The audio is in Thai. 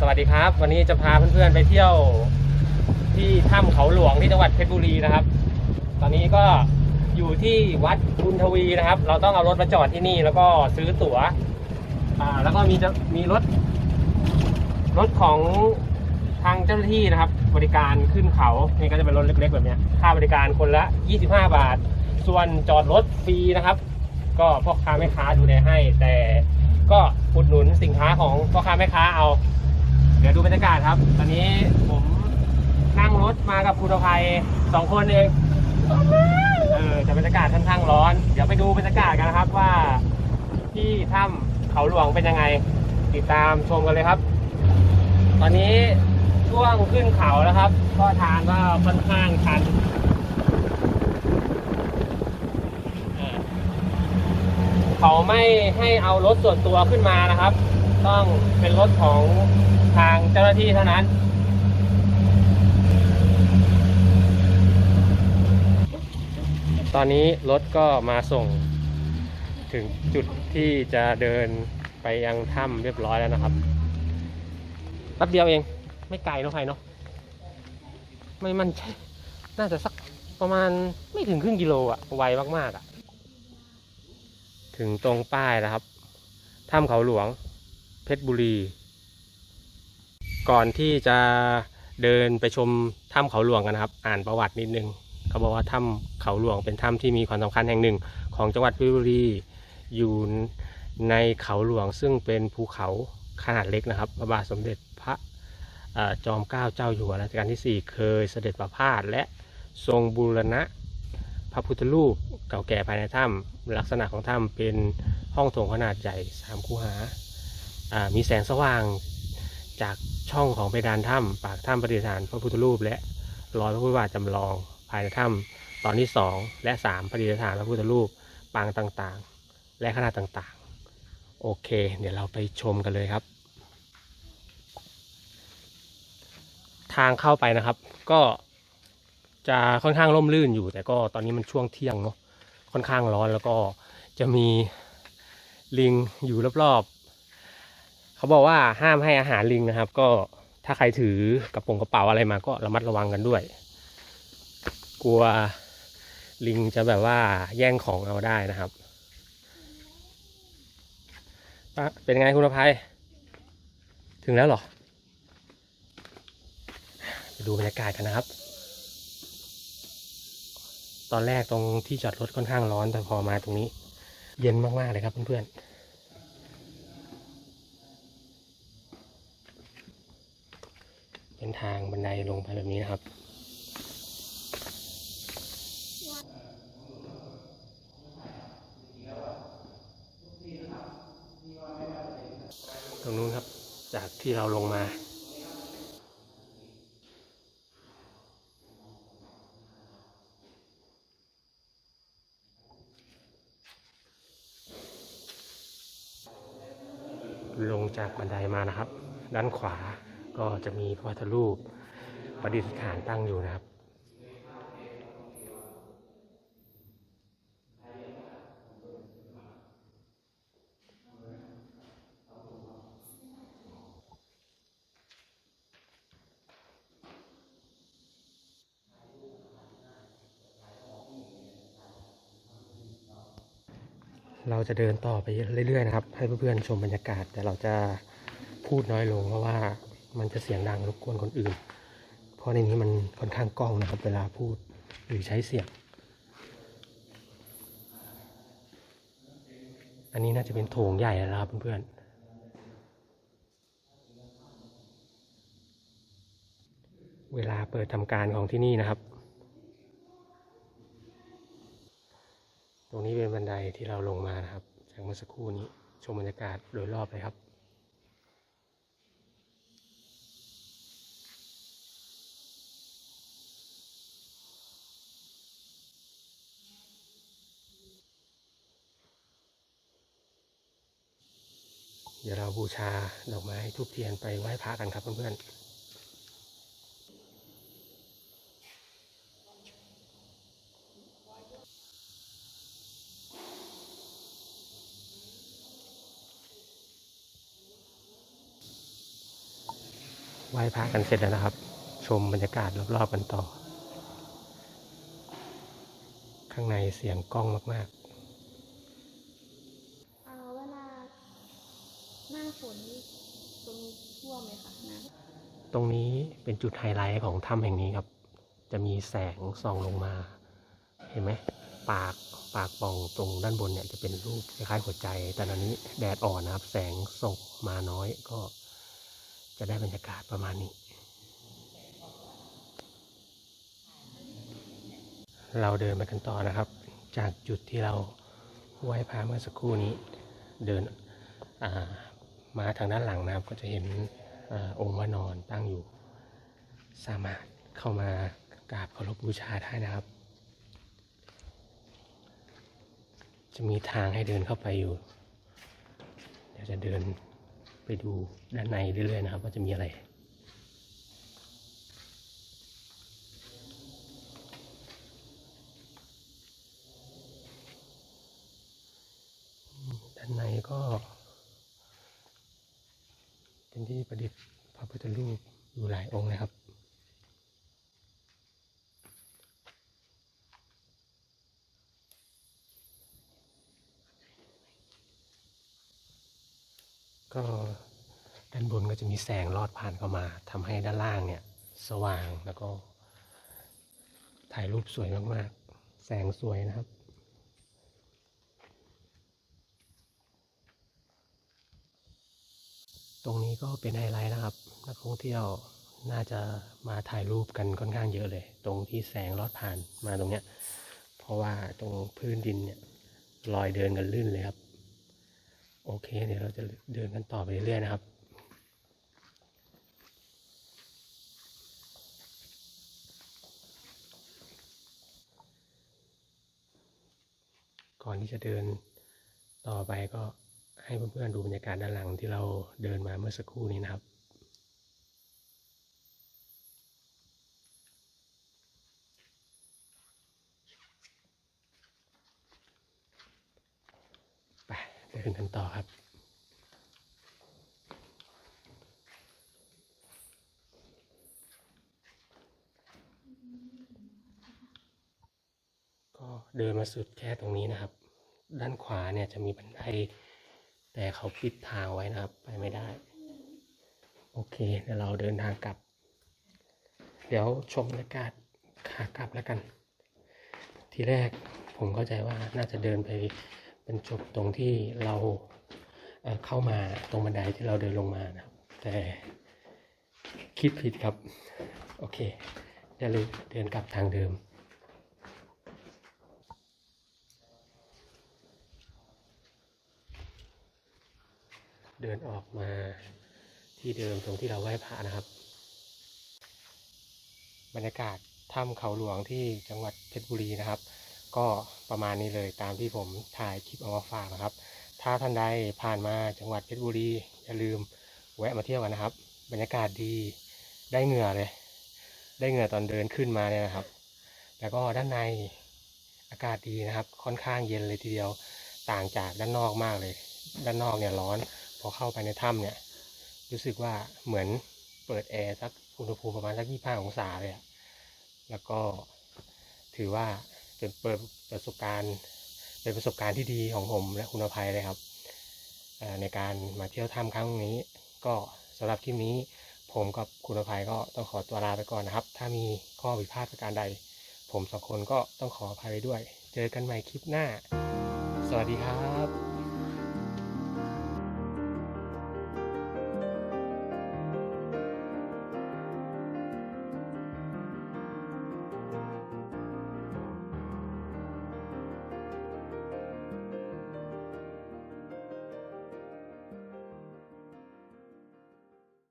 สวัสดีครับ วันนี้จะพาเพื่อนๆไปเที่ยวที่ถ้ำเขาหลวงที่จังหวัดเพชรบุรีนะครับ ตอนนี้ก็อยู่ที่วัดบุญทวีนะครับ เราต้องเอารถมาจอดที่นี่แล้วก็ซื้อตั๋วอ่าแล้วก็มีจะมีรถ รถของทางเจ้าหน้าที่นะครับ บริการขึ้นเขานี่ก็จะเป็นรถเล็ก ๆ แบบนี้ค่าบริการคนละ 25 บาท ส่วนจอดรถฟรีนะครับ ก็พ่อค้าแม่ค้าดูแลให้แต่ก็อุดหนุนสินค้าของพ่อค้าแม่ค้าเอา เดี๋ยวดูบรรยากาศครับ ตอนนี้ผมนั่งรถมากับคุณอภัยสองคนเองเออแต่บรรยากาศค่อนข้างร้อน เดี๋ยวไปดูบรรยากาศกันนะครับว่า ที่ถ้ำเขาหลวงเป็นยังไง ติดตามชมกันเลยครับ ตอนนี้ช่วงขึ้นเขาแล้วครับ ก็ทางก็ค่อนข้างชันเขาไม่ให้เอารถส่วนตัวขึ้นมานะครับ ต้องเป็นรถของทางเจ้าหน้าที่เท่านั้น ตอนนี้รถก็มาส่งถึงจุดที่จะเดินไปยังถ้ำเรียบร้อยแล้วนะครับแป๊บเดียวเอง ไม่ไกลเนอะใครเนาะไม่มันใช่น่าจะสักประมาณไม่ถึงครึ่งกิโลอะไวมากๆอะถึงตรงป้ายแล้วครับถ้ำเขาหลวง เพชรบุรี ก่อนที่จะเดินไปชมถ้ำเขาหลวงกันนะครับ อ่านประวัตินิดนึงเขาบอกว่าถ้ำเขาหลวงเป็นถ้ำที่มีความสำคัญแห่งหนึ่ง ของจังหวัดเพชรบุรี อยู่ในเขาหลวงซึ่งเป็นภูเขาขนาดเล็กนะครับพระบาทสมเด็จพระอจอมเกล้าเจ้าอยู่หัวรัชกาลที่ 4 เคยเสด็จประพาสและทรงบูรณะพระพุทธรูปเก่าแก่ภายในถ้ำลักษณะของถ้ำเป็นห้องโถงขนาดใหญ่สามคูหา มีแสงสว่างจากช่องของเพดานถ้ำปากถ้ำประดิษฐานพระพุทธรูป และรอยพระพุทธบาทจำลองภายในถ้ำตอนที่ 2 และ 3ประดิษฐานพระพุทธรูปปางต่างๆ และขนาดต่างๆ โอเค เดี๋ยวเราไปชมกันเลยครับ ทางเข้าไปนะครับ ก็จะค่อนข้างร่มรื่นอยู่ แต่ก็ตอนนี้มันช่วงเที่ยงเนาะค่อนข้างร้อนแล้วก็จะมีลิงอยู่รอบๆ เขาบอกว่าห้ามให้อาหารลิงนะครับ ก็ถ้าใครถือกระโปรงกระเป๋าอะไรมาก็ระมัดระวังกันด้วย กลัวลิงจะแบบว่าแย่งของเอาได้นะครับ เป็นไงคุณอภัย ถึงแล้วหรอไปดูบรรยากาศกันนะครับ ตอนแรกตรงที่จอดรถค่อนข้างร้อนแต่พอมาตรงนี้ เย็นมากๆเลยครับเพื่อนๆ เป็นทางบันไดลงไปแบบนี้นะครับ ตรงนู้นครับจากที่เราลงมาลงจากบันไดมานะครับ ด้านขวา ก็จะมีพระพุทธรูปประดิษฐานตั้งอยู่นะครับเราจะเดินต่อไปเรื่อยๆนะครับ ให้เพื่อนๆชมบรรยากาศ แต่เราจะพูดน้อยลงเพราะว่า มันจะเสียงดังรบกวนคนอื่น เพราะในนี้มันค่อนข้างกล้องนะครับ เวลาพูดหรือใช้เสียง อันนี้น่าจะเป็นโถงใหญ่แล้วครับเพื่อนๆ เวลาเปิดทำการของที่นี่นะครับ ตรงนี้เป็นบันไดที่เราลงมานะครับ จากเมื่อสักครู่นี้ชมบรรยากาศโดยรอบเลยครับ เดี๋ยวเรา บูชาดอกไม้ทูบเทียนไปไหว้พระกันครับเพื่อนๆไหว้พระกันเสร็จแล้วนะครับ ชมบรรยากาศรอบๆกันต่อ ข้างในเสียงกล้องมากเอ่อเวลาหน้า ฝนนี่ตรงนี้ท่วมไหมคะน้ำตรงนี้เป็นจุดไฮไลท์ของถ้ำแห่งนี้ครับ จะมีแสงส่องลงมา เห็นไหมปากปากป่องตรงด้านบนเนี่ยจะเป็นรูปคล้ายๆหัวใจ แต่ตอนนี้แดดอ่อนนะครับ แสงส่งมาน้อยก็จะได้บรรยากาศประมาณนี้ เราเดินไปกันต่อนะครับ จากจุดที่เราไหว้พระเมื่อสักครู่นี้ เดินอ่า มาทางด้านหลังนะครับ ก็จะเห็นอองค์พระนอนตั้งอยู่ สามารถเข้ามากราบเคารพบูชาได้นะครับ จะมีทางให้เดินเข้าไปอยู่ เดี๋ยวจะเดินไปดูด้านในเรื่อยๆนะครับ ว่าจะมีอะไรด้านในก็ เป็นที่ประดิษฐ์พระพุทธรูปอยู่หลายองค์นะครับก็ด้านบนก็จะมีแสงลอดผ่านเข้ามาทำให้ด้านล่างเนี่ย สว่างแล้วก็ถ่ายรูปสวยมาก ๆ แสงสวยนะครับ รงนี้ก็เป็นไฮไลท์นะครับ นักท่องเที่ยวน่าจะมาถ่ายรูปกันค่อนข้างเยอะเลย ตรงที่แสงลอดผ่านมาตรงเนี้ย เพราะว่าตรงพื้นดินเนี่ยรอยเดินกันลื่นเลยครับ โอเค เดี๋ยวเราจะเดินกันต่อไปเรื่อยๆนะครับก่อนที่จะเดินต่อไปก็ ให้เพื่อนๆดูบรรยากาศด้านหลังที่เราเดินมาเมื่อสักครู่นี้นะครับไปเดินกันต่อครับก็เดินมาสุดแค่ตรงนี้นะครับ ด้านขวาเนี่ยจะมีบันได แต่เขาปิดทางไว้นะครับ ไปไม่ได้ โอเคเดี๋ยวเราเดินทางกลับ เดี๋ยวชมบรรยากาศขากลับแล้วกัน ทีแรกผมเข้าใจว่าน่าจะเดินไปเป็นจบตรงที่เราเเข้ามาตรงบันไดที่เราเดินลงมานะครับ แต่คิดผิดครับ โอเคเดี๋ยวเลยเดินกลับทางเดิม เดินออกมาที่เดิมตรงที่เราไหว้พระนะครับ บรรยากาศถ้ำเขาหลวงที่จังหวัดเพชรบุรีนะครับ ก็ประมาณนี้เลยตามที่ผมถ่ายคลิปเอามาฝากนะครับ ถ้าท่านใดผ่านมาจังหวัดเพชรบุรีอย่าลืมแวะมาเที่ยวกันนะครับ บรรยากาศดีได้เหงื่อเลย ได้เหงื่อตอนเดินขึ้นมาเนี่ยนะครับ แล้วก็ด้านในอากาศดีนะครับ ค่อนข้างเย็นเลยทีเดียวต่างจากด้านนอกมากเลย ด้านนอกเนี่ยร้อน พอเข้าไปในถ้ำเนี่ย รู้สึกว่าเหมือนเปิดแอร์สักอุณหภูมิประมาณสักยี่ห้าองศาเลยอะแล้วก็ถือว่าเป็นเปิดประสบการณ์เป็นประสบการณ์ที่ดีของผมและคุณอภัยเลยครับในการมาเที่ยวถ้ำครั้งนี้ ก็สำหรับคลิปนี้ผมกับคุณอภัยก็ต้องขอตัวลาไปก่อนนะครับ ถ้ามีข้อผิดพลาดประการใด ผมสองคนก็ต้องขออภัยไว้ด้วย เจอกันใหม่คลิปหน้า สวัสดีครับ